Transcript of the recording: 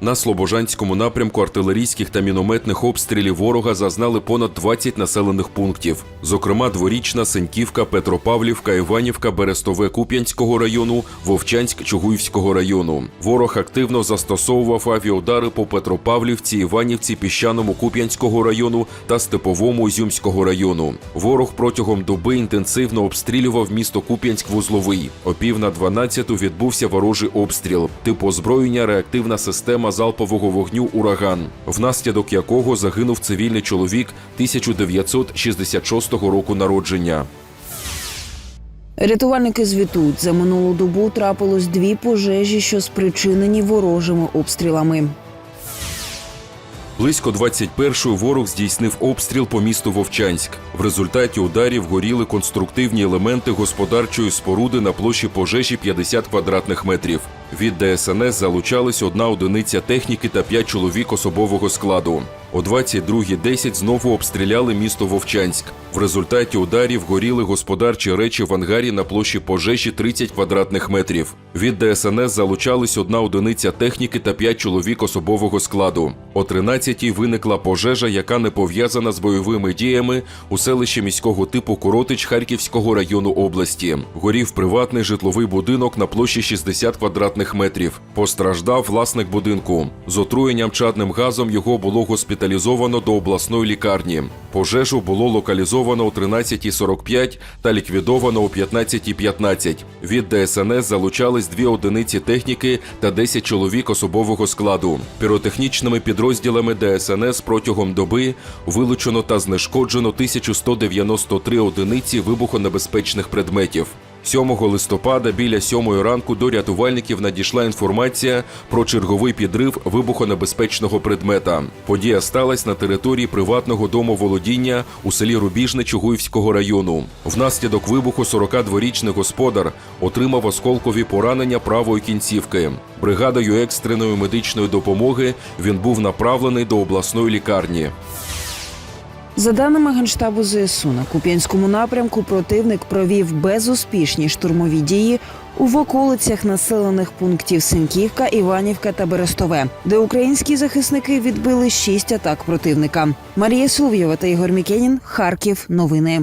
На Слобожанському напрямку артилерійських та мінометних обстрілів ворога зазнали понад 20 населених пунктів. Зокрема, дворічна, Сеньківка, Петропавлівка, Іванівка, Берестове Куп'янського району, Вовчанськ Чугуївського району. Ворог активно застосовував авіаудари по Петропавлівці, Іванівці, Піщаному Куп'янського району та Степовому Ізюмського району. Ворог протягом доби інтенсивно обстрілював місто Куп'янськ-Вузловий. О пів на 12 відбувся ворожий обстріл. Тип озброєння реактивна система залпового вогню Ураган, внаслідок якого загинув цивільний чоловік 1966 року народження. Рятувальники звітують, за минулу добу трапилось дві пожежі, що спричинені ворожими обстрілами. Близько 21-ї ворог здійснив обстріл по місту Вовчанськ. В результаті ударів горіли конструктивні елементи господарчої споруди на площі пожежі 50 квадратних метрів. Від ДСНС залучались одна одиниця техніки та п'ять чоловік особового складу. О 22.10 знову обстріляли місто Вовчанськ. В результаті ударів горіли господарчі речі в ангарі на площі пожежі 30 квадратних метрів. Від ДСНС залучались одна одиниця техніки та п'ять чоловік особового складу. О 13.00 виникла пожежа, яка не пов'язана з бойовими діями у селищі міського типу Коротич Харківського району області. Горів приватний житловий будинок на площі 60 квадратних метрів. Постраждав власник будинку. З отруєнням чадним газом його було госпіталізовано до обласної лікарні. Пожежу було локалізовано о 13.45 та ліквідовано о 15.15. Від ДСНС залучались дві одиниці техніки та 10 чоловік особового складу. Піротехнічними підрозділами ДСНС протягом доби вилучено та знешкоджено 1193 одиниці вибухонебезпечних предметів. 7 листопада біля 7 ранку до рятувальників надійшла інформація про черговий підрив вибухонебезпечного предмета. Подія сталася на території приватного домоволодіння у селі Рубіжне Чугуївського району. Внаслідок вибуху 42-річний господар отримав осколкові поранення правої кінцівки. Бригадою екстреної медичної допомоги він був направлений до обласної лікарні. За даними Генштабу ЗСУ, на Куп'янському напрямку противник провів безуспішні штурмові дії у околицях населених пунктів Синківка, Іванівка та Берестове, де українські захисники відбили шість атак противника. Марія Сув'єва та Ігор Мікенін. Харків. Новини.